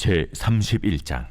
제 31장.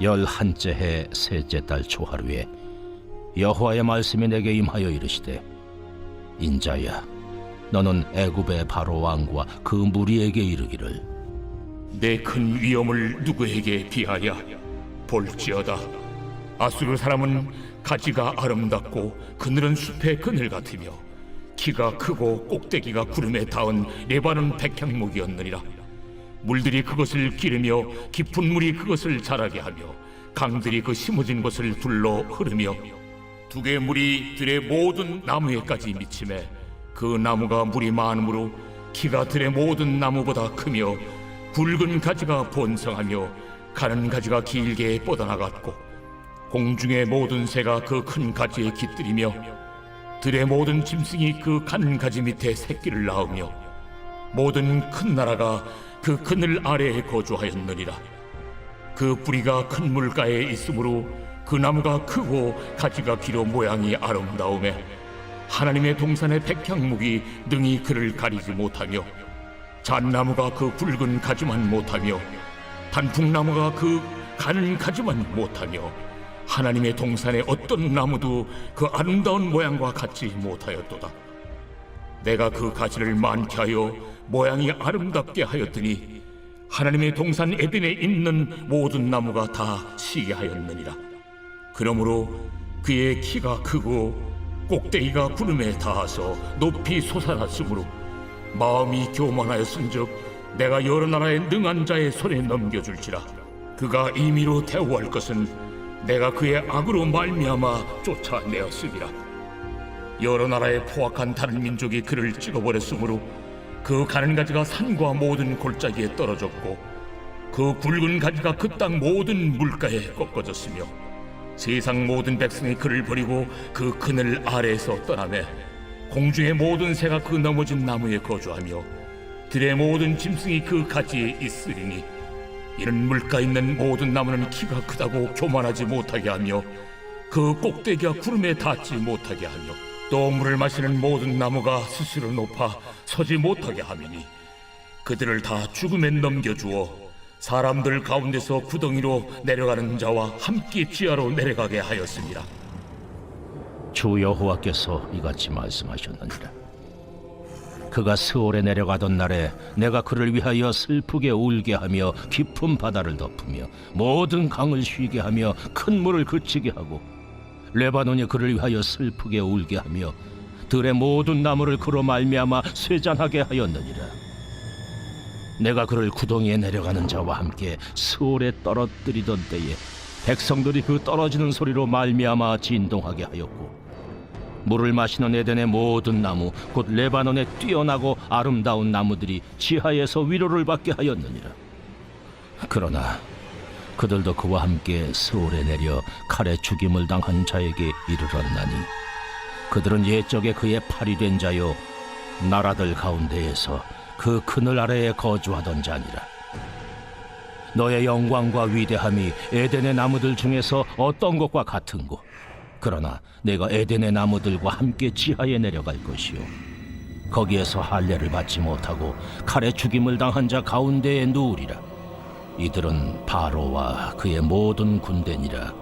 열한째 해 셋째 달 초하루에 여호와의 말씀이 내게 임하여 이르시되 인자야 너는 애굽의 바로 왕과 그 무리에게 이르기를. 내 큰 위엄을 누구에게 비하여 볼지어다. 아수르 사람은 가지가 아름답고 그늘은 숲의 그늘 같으며 키가 크고 꼭대기가 구름에 닿은 레바논 백향목이었느니라. 물들이 그것을 기르며 깊은 물이 그것을 자라게 하며 강들이 그 심어진 곳을 둘러 흐르며 두 개의 물이 들의 모든 나무에까지 미침에 그 나무가 물이 많으므로 키가 들의 모든 나무보다 크며 굵은 가지가 번성하며 가는 가지가 길게 뻗어나갔고 공중의 모든 새가 그 큰 가지에 깃들이며 들의 모든 짐승이 그 간 가지 밑에 새끼를 낳으며 모든 큰 나라가 그 그늘 아래에 거주하였느니라. 그 뿌리가 큰 물가에 있으므로 그 나무가 크고 가지가 길어 모양이 아름다움에 하나님의 동산의 백향목이 능히 그를 가리지 못하며 잣나무가 그 굵은 가지만 못하며 단풍나무가 그 가는 가지만 못하며 하나님의 동산의 어떤 나무도 그 아름다운 모양과 같지 못하였도다. 내가 그 가지를 많게 하여 모양이 아름답게 하였더니 하나님의 동산 에덴에 있는 모든 나무가 다 시게 하였느니라. 그러므로 그의 키가 크고 꼭대기가 구름에 닿아서 높이 솟아났으므로 마음이 교만하였은즉 내가 여러 나라의 능한 자의 손에 넘겨줄지라 그가 임의로 대우할 것은 내가 그의 악으로 말미암아 쫓아내었으리라 여러 나라의 포악한 다른 민족이 그를 찍어버렸으므로 그 가는 가지가 산과 모든 골짜기에 떨어졌고 그 굵은 가지가 그 땅 모든 물가에 꺾어졌으며 세상 모든 백성이 그를 버리고 그 그늘 아래에서 떠나매 공중의 모든 새가 그 넘어진 나무에 거주하며 들의 모든 짐승이 그 가지에 있으리니 이는 물가 있는 모든 나무는 키가 크다고 교만하지 못하게 하며 그 꼭대기가 구름에 닿지 못하게 하며 또 물을 마시는 모든 나무가 스스로 높아 서지 못하게 하미니 그들을 다 죽음에 넘겨주어 사람들 가운데서 구덩이로 내려가는 자와 함께 지하로 내려가게 하였습니다. 주 여호와께서 이같이 말씀하셨느니라 그가 스올에 내려가던 날에 내가 그를 위하여 슬프게 울게 하며 깊은 바다를 덮으며 모든 강을 쉬게 하며 큰 물을 그치게 하고 레바논이 그를 위하여 슬프게 울게 하며 들의 모든 나무를 그로 말미암아 쇠잔하게 하였느니라. 내가 그를 구덩이에 내려가는 자와 함께 스올에 떨어뜨리던 때에 백성들이 그 떨어지는 소리로 말미암아 진동하게 하였고 물을 마시는 에덴의 모든 나무 곧 레바논에 뛰어나고 아름다운 나무들이 지하에서 위로를 받게 하였느니라. 그러나 그들도 그와 함께 스올에 내려 칼에 죽임을 당한 자에게 이르렀나니 그들은 옛적에 그의 팔이 된 자요 나라들 가운데에서 그 그늘 아래에 거주하던 자니라. 너의 영광과 위대함이 에덴의 나무들 중에서 어떤 것과 같은고 그러나 내가 에덴의 나무들과 함께 지하에 내려갈 것이요. 거기에서 할례를 받지 못하고 칼에 죽임을 당한 자 가운데에 누우리라. 이들은 바로와 그의 모든 군대니라.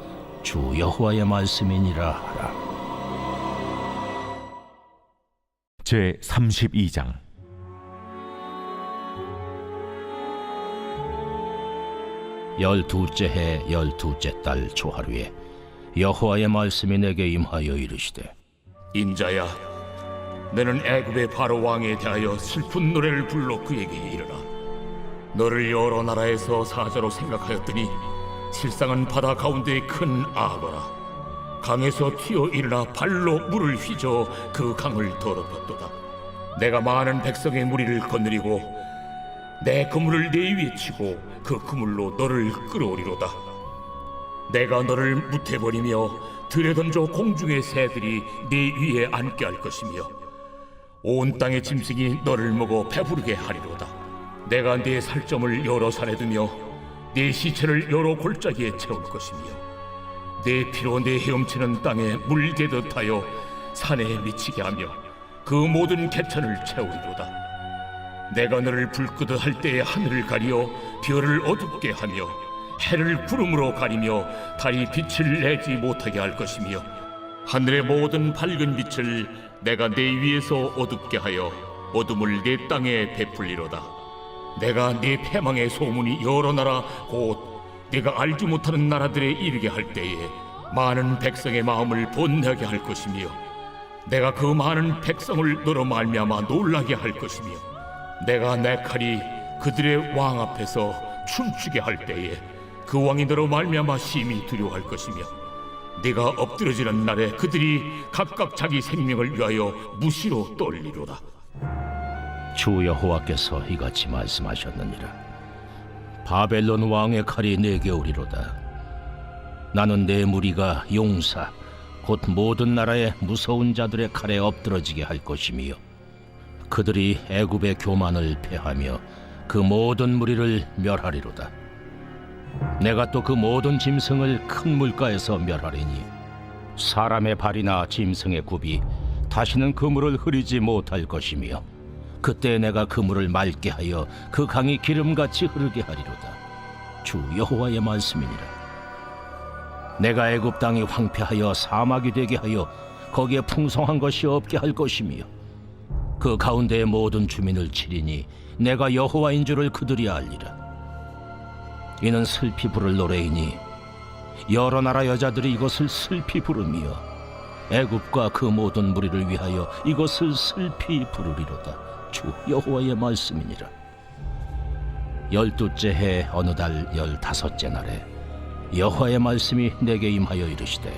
주 여호와의 말씀이니라 하라. 제 32장. 열둘째 해 열둘째 달 초하루에 여호와의 말씀이 내게 임하여 이르시되 인자야, 너는 애굽의 바로 왕에 대하여 슬픈 노래를 불러 그에게 이르라. 너를 여러 나라에서 사자로 생각하였더니 실상은 바다 가운데의 큰 악어라. 강에서 튀어 일어나 발로 물을 휘저 그 강을 더럽혔도다. 내가 많은 백성의 무리를 거느리고 내 그물을 네 위에 치고 그 그물로 너를 끌어오리로다. 내가 너를 무태버리며 들에 던져 공중의 새들이 네 위에 앉게 할 것이며 온 땅의 짐승이 너를 먹어 배부르게 하리로다. 내가 네 살점을 여러 산에 두며 네 시체를 여러 골짜기에 채울 것이며 내 피로 내 헤엄치는 땅에 물개듯 하여 산에 미치게 하며 그 모든 개천을 채우리로다. 내가 너를 불끄듯 할 때에 하늘을 가리어 별을 어둡게 하며 해를 구름으로 가리며 달이 빛을 내지 못하게 할 것이며 하늘의 모든 밝은 빛을 내가 내 위에서 어둡게 하여 어둠을 내 땅에 베풀리로다. 내가 네 패망의 소문이 여러 나라 곧 네가 알지 못하는 나라들에 이르게 할 때에 많은 백성의 마음을 번하게 할 것이며 내가 그 많은 백성을 너로 말미암아 놀라게 할 것이며 내가 내 칼이 그들의 왕 앞에서 춤추게 할 때에 그 왕이 너로 말미암아 심히 두려워할 것이며 네가 엎드러지는 날에 그들이 각각 자기 생명을 위하여 무시로 떨리로다. 주 여호와께서 이같이 말씀하셨느니라. 바벨론 왕의 칼이 내게 오리로다. 나는 내 무리가 용사 곧 모든 나라의 무서운 자들의 칼에 엎드러지게 할 것이며 그들이 애굽의 교만을 패하며 그 모든 무리를 멸하리로다 내가 또 그 모든 짐승을 큰 물가에서 멸하리니 사람의 발이나 짐승의 굽이 다시는 그 물을 흐리지 못할 것이며 그때 내가 그 물을 맑게 하여 그 강이 기름같이 흐르게 하리로다. 주 여호와의 말씀이니라. 내가 애굽 땅이 황폐하여 사막이 되게 하여 거기에 풍성한 것이 없게 할 것이며 그 가운데의 모든 주민을 치리니 내가 여호와인 줄을 그들이 알리라 이는 슬피 부를 노래이니 여러 나라 여자들이 이것을 슬피 부르며 애굽과 그 모든 무리를 위하여 이것을 슬피 부르리로다. 주 여호와의 말씀이니라. 열두째 해 어느 달 열다섯째 날에 여호와의 말씀이 내게 임하여 이르시되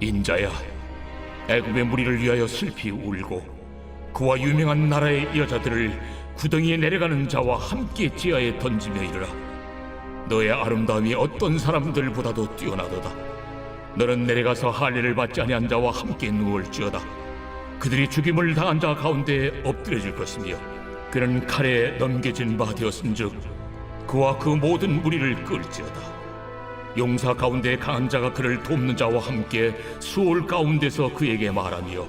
인자야 애굽의 무리를 위하여 슬피 울고 그와 유명한 나라의 여자들을 구덩이에 내려가는 자와 함께 지하에 던지며 이르라. 너의 아름다움이 어떤 사람들보다도 뛰어나도다. 너는 내려가서 할례를 받지 아니한 자와 함께 누울지어다. 그들이 죽임을 당한 자 가운데 엎드려질 것이며 그는 칼에 넘겨진 바 되었은즉 그와 그 모든 무리를 끌지어다. 용사 가운데 강한 자가 그를 돕는 자와 함께 수월 가운데서 그에게 말하며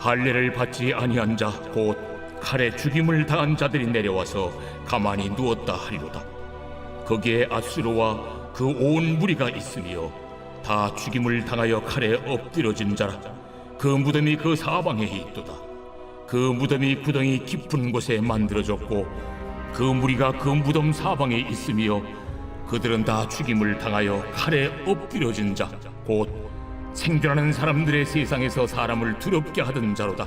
할례를 받지 아니한 자곧 칼에 죽임을 당한 자들이 내려와서 가만히 누웠다 하리로다. 거기에 아수르와 그 온 무리가 있으며 다 죽임을 당하여 칼에 엎드려진 자라. 그 무덤이 그 사방에 있도다. 그 무덤이 구덩이 깊은 곳에 만들어졌고 그 무리가 그 무덤 사방에 있으며 그들은 다 죽임을 당하여 칼에 엎드려진 자 곧 생존하는 사람들의 세상에서 사람을 두렵게 하던 자로다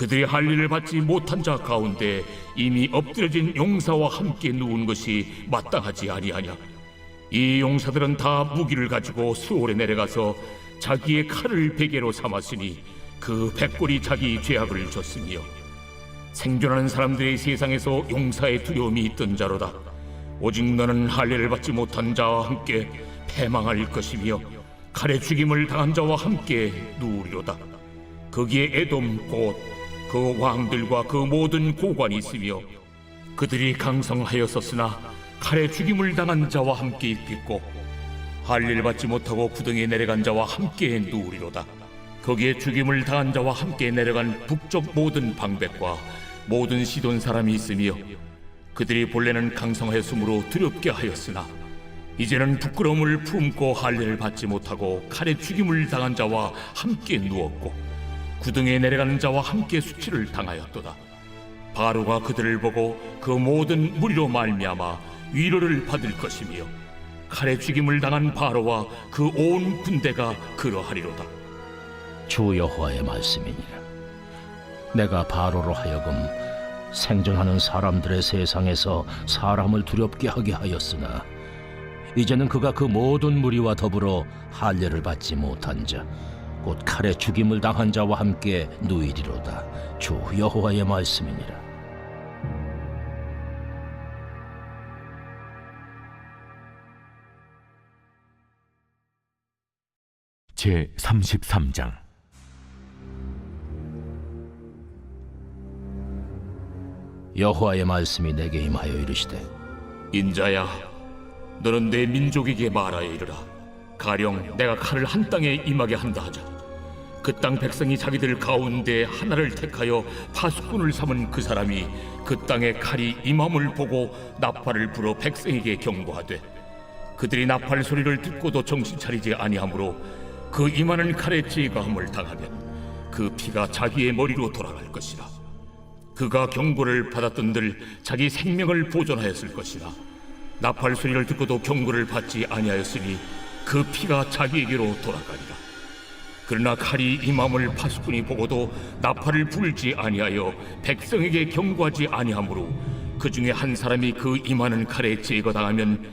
그들이 할례를 받지 못한 자 가운데 이미 엎드려진 용사와 함께 누운 것이 마땅하지 아니하냐. 이 용사들은 다 무기를 가지고 수월에 내려가서 자기의 칼을 베개로 삼았으니 그 백골이 자기 죄악을 졌으며 생존하는 사람들의 세상에서 용사의 두려움이 있던 자로다. 오직 너는 할례를 받지 못한 자와 함께 패망할 것이며 칼에 죽임을 당한 자와 함께 누우리로다. 거기에 에돔 곧 그 왕들과 그 모든 고관이 있으며 그들이 강성하였었으나 칼에 죽임을 당한 자와 함께 있겠고 할례를 받지 못하고 구덩이에 내려간 자와 함께 누우리로다. 거기에 죽임을 당한 자와 함께 내려간 북쪽 모든 방백과 모든 시돈 사람이 있으며 그들이 본래는 강성하였으므로 두렵게 하였으나 이제는 부끄러움을 품고 할례를 받지 못하고 칼에 죽임을 당한 자와 함께 누웠고 구덩이에 내려가는 자와 함께 수치를 당하였도다. 바로가 그들을 보고 그 모든 무리로 말미암아 위로를 받을 것이며 칼에 죽임을 당한 바로와 그 온 군대가 그러하리로다. 주 여호와의 말씀이니라. 내가 바로로 하여금 생존하는 사람들의 세상에서 사람을 두렵게 하게 하였으나 이제는 그가 그 모든 무리와 더불어 할례를 받지 못한 자, 곧 칼에 죽임을 당한 자와 함께 누이리로다. 주 여호와의 말씀이니라. 제 33장 여호와의 말씀이 내게 임하여 이르시되 인자야, 너는 내 민족에게 말하여 이르라. 가령 내가 칼을 한 땅에 임하게 한다 하자. 그 땅 백성이 자기들 가운데 하나를 택하여 파수꾼을 삼은 그 사람이 그 땅에 칼이 임함을 보고 나팔을 불어 백성에게 경고하되 그들이 나팔 소리를 듣고도 정신 차리지 아니하므로 그 임하는 칼에 제거함을 당하면 그 피가 자기의 머리로 돌아갈 것이라. 그가 경고를 받았던들 자기 생명을 보존하였을 것이나 나팔 소리를 듣고도 경고를 받지 아니하였으니 그 피가 자기에게로 돌아가리라. 그러나 칼이 임함을 파수꾼이 보고도 나팔을 불지 아니하여 백성에게 경고하지 아니하므로 그 중에 한 사람이 그 임하는 칼에 제거당하면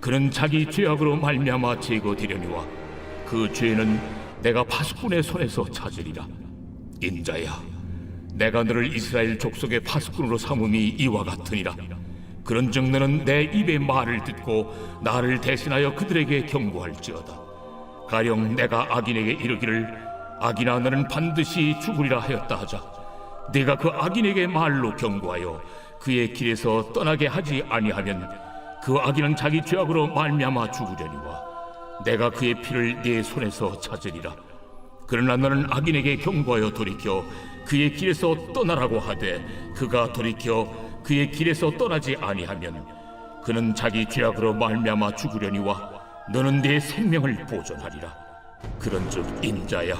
그는 자기 죄악으로 말미암아 제거되려니와 그 죄는 내가 파수꾼의 손에서 찾으리라. 인자야. 내가 너를 이스라엘 족속의 파수꾼으로 삼음이 이와 같으니라. 그런즉 너는 내 입의 말을 듣고 나를 대신하여 그들에게 경고할지어다. 가령 내가 악인에게 이르기를 악인아 너는 반드시 죽으리라 하였다 하자. 내가 그 악인에게 말로 경고하여 그의 길에서 떠나게 하지 아니하면 그 악인은 자기 죄악으로 말미암아 죽으려니와 내가 그의 피를 네 손에서 찾으리라. 그러나 너는 악인에게 경고하여 돌이켜 그의 길에서 떠나라고 하되 그가 돌이켜 그의 길에서 떠나지 아니하면 그는 자기 죄악으로 말미암아 죽으려니와 너는 내 생명을 보존하리라. 그런즉 인자야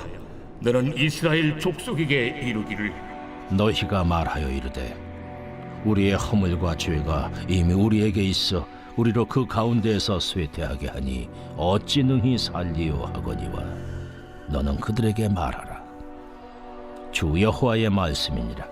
너는 이스라엘 족속에게 이르기를 너희가 말하여 이르되 우리의 허물과 죄가 이미 우리에게 있어 우리로 그 가운데에서 쇠퇴하게 하니 어찌 능히 살리요 하거니와 너는 그들에게 말하라. 주 여호와의 말씀이니라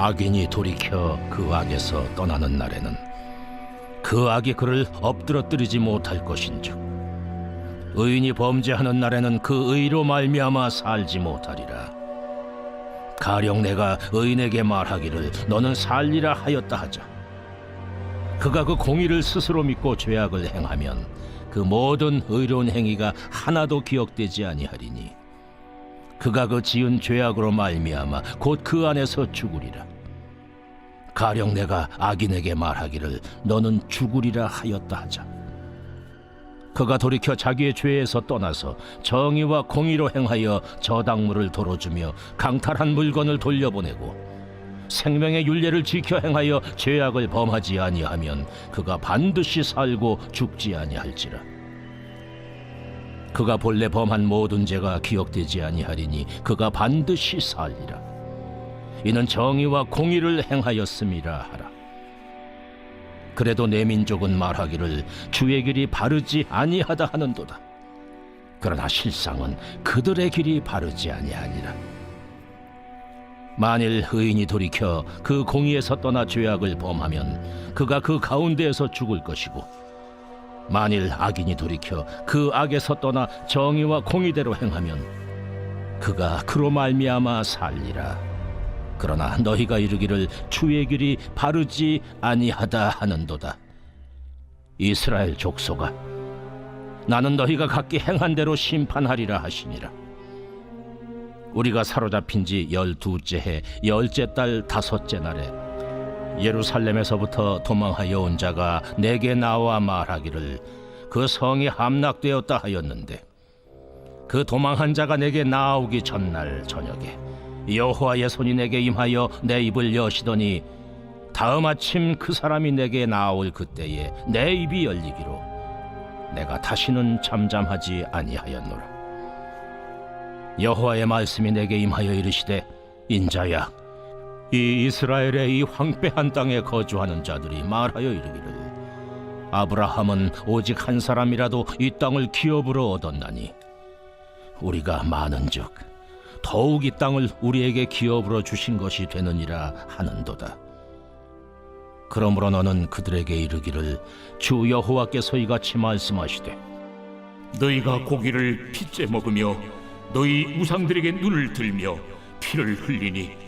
악인이 돌이켜 그 악에서 떠나는 날에는 그 악이 그를 엎드러뜨리지 못할 것인즉 의인이 범죄하는 날에는 그 의로 말미암아 살지 못하리라. 가령 내가 의인에게 말하기를 너는 살리라 하였다 하자. 그가 그 공의를 스스로 믿고 죄악을 행하면 그 모든 의로운 행위가 하나도 기억되지 아니하리니 그가 그 지은 죄악으로 말미암아 곧 그 안에서 죽으리라. 가령 내가 악인에게 말하기를 너는 죽으리라 하였다 하자. 그가 돌이켜 자기의 죄에서 떠나서 정의와 공의로 행하여 저당물을 도로주며 강탈한 물건을 돌려보내고 생명의 윤례를 지켜 행하여 죄악을 범하지 아니하면 그가 반드시 살고 죽지 아니할지라 그가 본래 범한 모든 죄가 기억되지 아니하리니 그가 반드시 살리라 이는 정의와 공의를 행하였음이라 하라 그래도 내 민족은 말하기를 주의 길이 바르지 아니하다 하는도다. 그러나 실상은 그들의 길이 바르지 아니하니라. 만일 의인이 돌이켜 그 공의에서 떠나 죄악을 범하면 그가 그 가운데에서 죽을 것이고 만일 악인이 돌이켜 그 악에서 떠나 정의와 공의대로 행하면 그가 그로 말미암아 살리라. 그러나 너희가 이르기를 주의 길이 바르지 아니하다 하는도다. 이스라엘 족속아, 나는 너희가 각기 행한 대로 심판하리라 하시니라. 우리가 사로잡힌 지 열두째 해 열째 달 다섯째 날에 예루살렘에서부터 도망하여 온 자가 내게 나와 말하기를 그 성이 함락되었다 하였는데 그 도망한 자가 내게 나오기 전날 저녁에 여호와의 손이 내게 임하여 내 입을 여시더니 다음 아침 그 사람이 내게 나올 그때에 내 입이 열리기로 내가 다시는 잠잠하지 아니하였노라. 여호와의 말씀이 내게 임하여 이르시되 인자야 이 이스라엘의 이 황폐한 땅에 거주하는 자들이 말하여 이르기를 아브라함은 오직 한 사람이라도 이 땅을 기업으로 얻었나니 우리가 많은즉 더욱 이 땅을 우리에게 기업으로 주신 것이 되느니라 하는도다. 그러므로 너는 그들에게 이르기를 주 여호와께서 이같이 말씀하시되 너희가 고기를 핏째 먹으며 너희 우상들에게 눈을 들며 피를 흘리니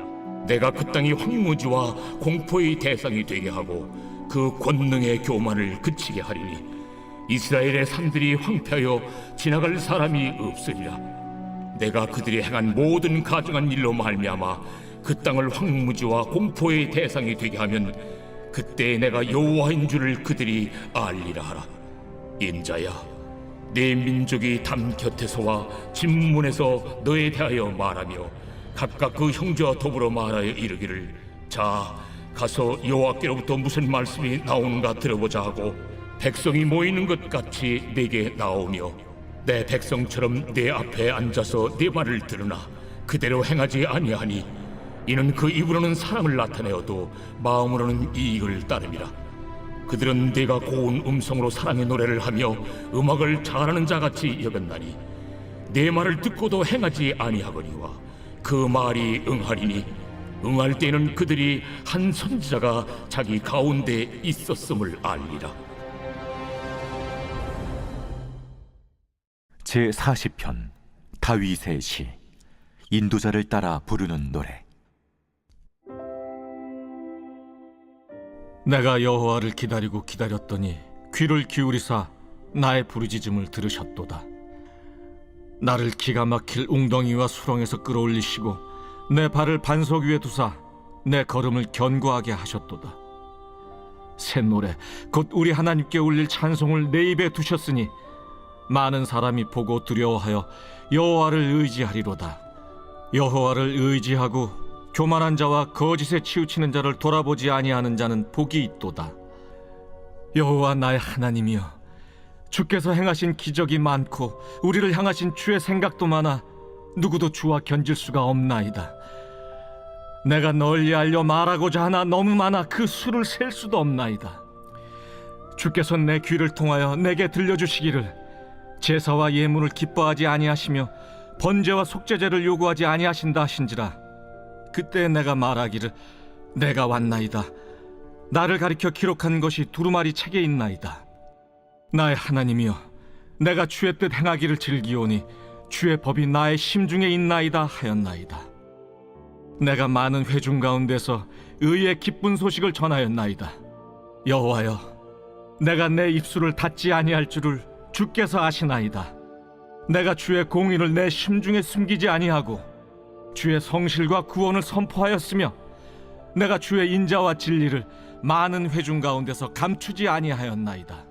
내가 그 땅이 황무지와 공포의 대상이 되게 하고 그 권능의 교만을 그치게 하리니 이스라엘의 산들이 황폐하여 지나갈 사람이 없으리라. 내가 그들이 행한 모든 가증한 일로 말미암아 그 땅을 황무지와 공포의 대상이 되게 하면 그때 내가 여호와인 줄을 그들이 알리라 하라. 인자야 내 민족이 담 곁에서와 진문에서 너에 대하여 말하며 각각 그 형제와 더불어 말하여 이르기를 자 가서 여호와께로부터 무슨 말씀이 나오는가 들어보자 하고 백성이 모이는 것 같이 내게 나오며 내 백성처럼 내 앞에 앉아서 내 말을 들으나 그대로 행하지 아니하니 이는 그 입으로는 사랑을 나타내어도 마음으로는 이익을 따름이라. 그들은 내가 고운 음성으로 사랑의 노래를 하며 음악을 잘하는 자같이 여겼나니 내 말을 듣고도 행하지 아니하거니와 그 말이 응하리니 응할 때는 그들이 한 선지자가 자기 가운데 있었음을 알리라. 제 40편 다윗의 시. 인도자를 따라 부르는 노래. 내가 여호와를 기다리고 기다렸더니 귀를 기울이사 나의 부르짖음을 들으셨도다. 나를 기가 막힐 웅덩이와 수렁에서 끌어올리시고 내 발을 반석 위에 두사 내 걸음을 견고하게 하셨도다. 새 노래 곧 우리 하나님께 올릴 찬송을 내 입에 두셨으니 많은 사람이 보고 두려워하여 여호와를 의지하리로다. 여호와를 의지하고 교만한 자와 거짓에 치우치는 자를 돌아보지 아니하는 자는 복이 있도다. 여호와 나의 하나님이여 주께서 행하신 기적이 많고 우리를 향하신 주의 생각도 많아 누구도 주와 견질 수가 없나이다. 내가 널리 알려 말하고자 하나 너무 많아 그 수를 셀 수도 없나이다. 주께서 내 귀를 통하여 내게 들려주시기를 제사와 예물을 기뻐하지 아니하시며 번제와 속죄제를 요구하지 아니하신다 하신지라 그때 내가 말하기를 내가 왔나이다 나를 가리켜 기록한 것이 두루마리 책에 있나이다 나의 하나님이여 내가 주의 뜻 행하기를 즐기오니 주의 법이 나의 심중에 있나이다 하였나이다 내가 많은 회중 가운데서 의의 기쁜 소식을 전하였나이다 여호와여 내가 내 입술을 닫지 아니할 줄을 주께서 아시나이다. 내가 주의 공의를 내 심중에 숨기지 아니하고 주의 성실과 구원을 선포하였으며 내가 주의 인자와 진리를 많은 회중 가운데서 감추지 아니하였나이다.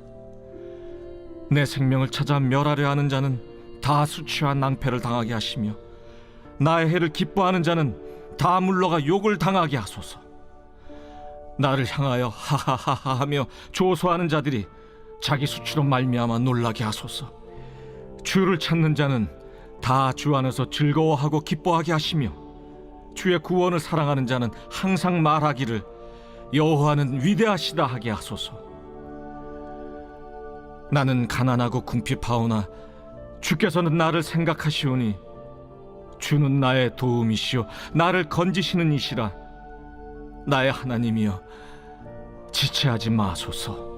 내 생명을 찾아 멸하려 하는 자는 다 수치와 낭패를 당하게 하시며 나의 해를 기뻐하는 자는 다 물러가 욕을 당하게 하소서. 나를 향하여 하하하하 하며 조소하는 자들이 자기 수치로 말미암아 놀라게 하소서. 주를 찾는 자는 다 주 안에서 즐거워하고 기뻐하게 하시며 주의 구원을 사랑하는 자는 항상 말하기를 여호와는 위대하시다 하게 하소서. 나는 가난하고 궁핍하오나 주께서는 나를 생각하시오니 주는 나의 도움이시요 나를 건지시는 이시라 나의 하나님이여 지체하지 마소서.